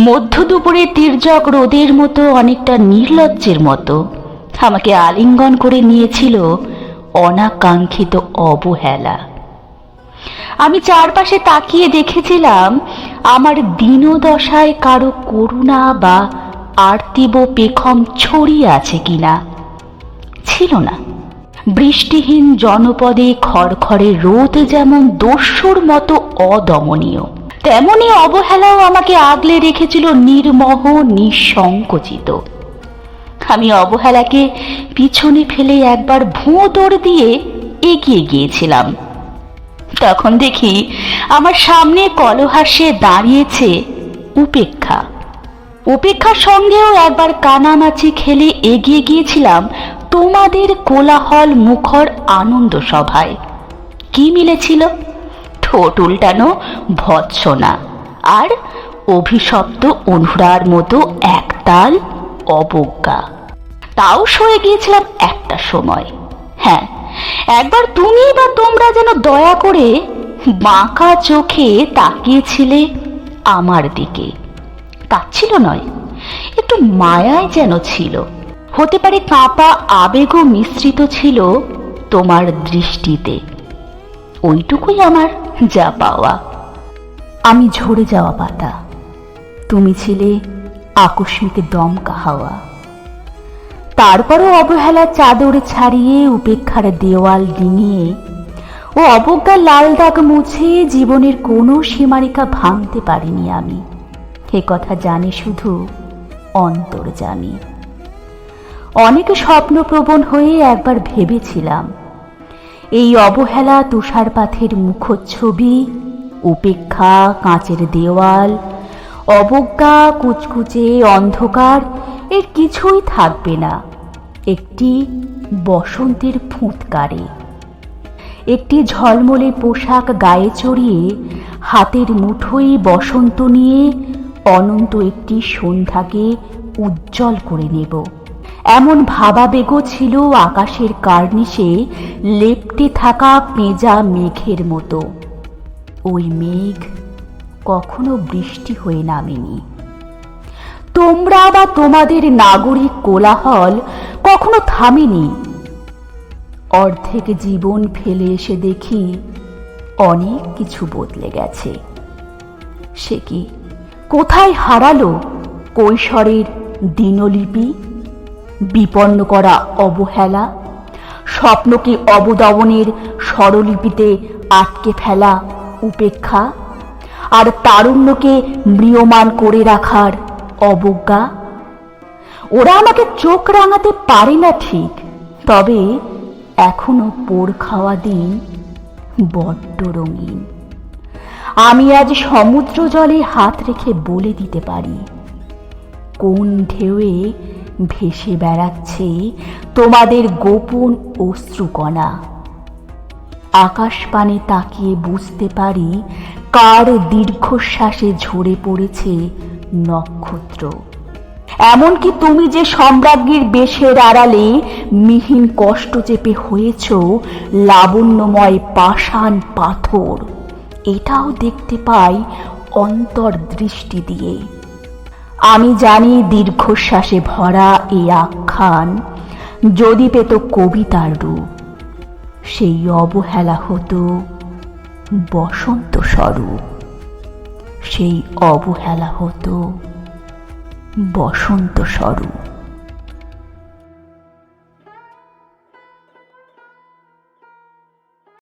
মধ্য দুপুরে তির্যক রোদের মতো অনেকটা নির্লজ্জের মতো। আমাকে আলিঙ্গন করে নিয়েছিল অনাকাঙ্ক্ষিত অবহেলা। আমি চারপাশে তাকিয়ে দেখেছিলাম, আমার দীনদশায় কারও করুণা বা আর্তিব পেখম ছড়িয়ে আছে কিনা। ছিল না। বৃষ্টিহীন জনপদে খড়খড়ে রোদ যেমন দস্যুর মতো অদমনীয়। তেমনি অবহেলাও আমাকে আগলে রেখেছিল নির্মহ, নিঃসংকোচিত। আমি অবহেলাকে পিছনে ফেলে একবার ভুঁ দৌড় দিয়ে এগিয়ে গিয়েছিলাম। তখন দেখি আমার সামনে কলহাসে দাঁড়িয়েছে, উপেক্ষা। উপেক্ষার সঙ্গেও একবার কানামাছি খেলে এগিয়ে গিয়েছিলাম তোমাদের কোলাহল মুখর আনন্দ সভায়। কি মিলেছিল? ঠোঁট উল্টানো ভৎসনা। আর অভিশপ্ত অনুরার মতো একতাল অবজ্ঞা। তাও সয়ে গিয়েছিলাম একটা সময়। হ্যাঁ একবার তুমি বা তোমরা যেন দয়া করে বাঁকা চোখে তাকিয়েছিলে আমার দিকে। কাচ্ছিল নয়, একটু মায়ায় যেন ছিল। হতে পারে কাঁপা আবেগও মিশ্রিত ছিল তোমার দৃষ্টিতে। ওইটুকুই আমার যা পাওয়া। আমি ঝরে যাওয়া পাতা। তুমি ছিলে আকস্মিক দমকা হাওয়া। তারপরও অবহেলা চাদর ছাড়িয়ে, উপেক্ষার দেওয়াল ডিঙিয়ে ও অবজ্ঞার লাল দাগ মুছে জীবনের কোনো সীমারেখা ভাঙতে পারিনি আমি। এ কথা জানি শুধু অন্তর্জামী অনেক স্বপ্নপ্রবণ হয়ে একবার ভেবেছিলাম এই অবহেলা তুষারপাথের মুখচ্ছবি, উপেক্ষা, কাঁচের দেওয়াল, অবজ্ঞা, কুচকুচে, অন্ধকার, এর কিছুই থাকবে না। একটি বসন্তের ফুৎকারে। একটি ঝলমলে পোশাক গায়ে চড়িয়ে, হাতের মুঠোই বসন্ত নিয়ে অনন্ত একটি সন্ধ্যাকে উজ্জ্বল করে নেব। এমন ভাবাবেগও ছিল আকাশের কার্নিশে লেপ্টে থাকা পেঁজা মেঘের মতো। ওই মেঘ কখনো বৃষ্টি হয়ে নামেনি। তোমরা বা তোমাদের নাগরিক কোলাহল কখনো থামেনি। অর্ধেক জীবন ফেলে এসে দেখি অনেক কিছু বদলে গেছে। সে কি কোথায় হারালো কৈশোরের দিনলিপি? বিপন্ন করা অবহেলা, স্বপ্নকে অবদমনের স্বরলিপিতে আটকে ফেলা উপেক্ষা, আর তারুণ্যকে ম্রিয়মান করে রাখার অবজ্ঞা। ওরা আমাকে চোখ রাঙাতে পারে না ঠিক, তবে এখনও পোর খাওয়া দিন বড্ড রঙিন। আমি আজ সমুদ্র জলে হাত রেখে বলে দিতে পারি, কোন ঢেউয়ে ভেসে বেড়াচ্ছে তোমাদের গোপন অশ্রুকণা। আকাশ পানে তাকিয়ে বুঝতে পারি কার দীর্ঘশ্বাসে ঝরে পড়েছে নক্ষত্র। এমনকি তুমি যে সম্রাজ্ঞীর বেশের আড়ালে মিহিন কষ্ট চেপে হয়েছ, লাবণ্যময় পাষাণ পাথর, এটাও দেখতে পাই অন্তর্দৃষ্টি দিয়ে। আমি জানি দীর্ঘশ্বাসে ভরা এই আখ্যান, যদি পেত কবিতার রূপ, সেই অবহেলা হতো বসন্ত স্বরূপ সেই অবহেলা হতো বসন্ত স্বরূপ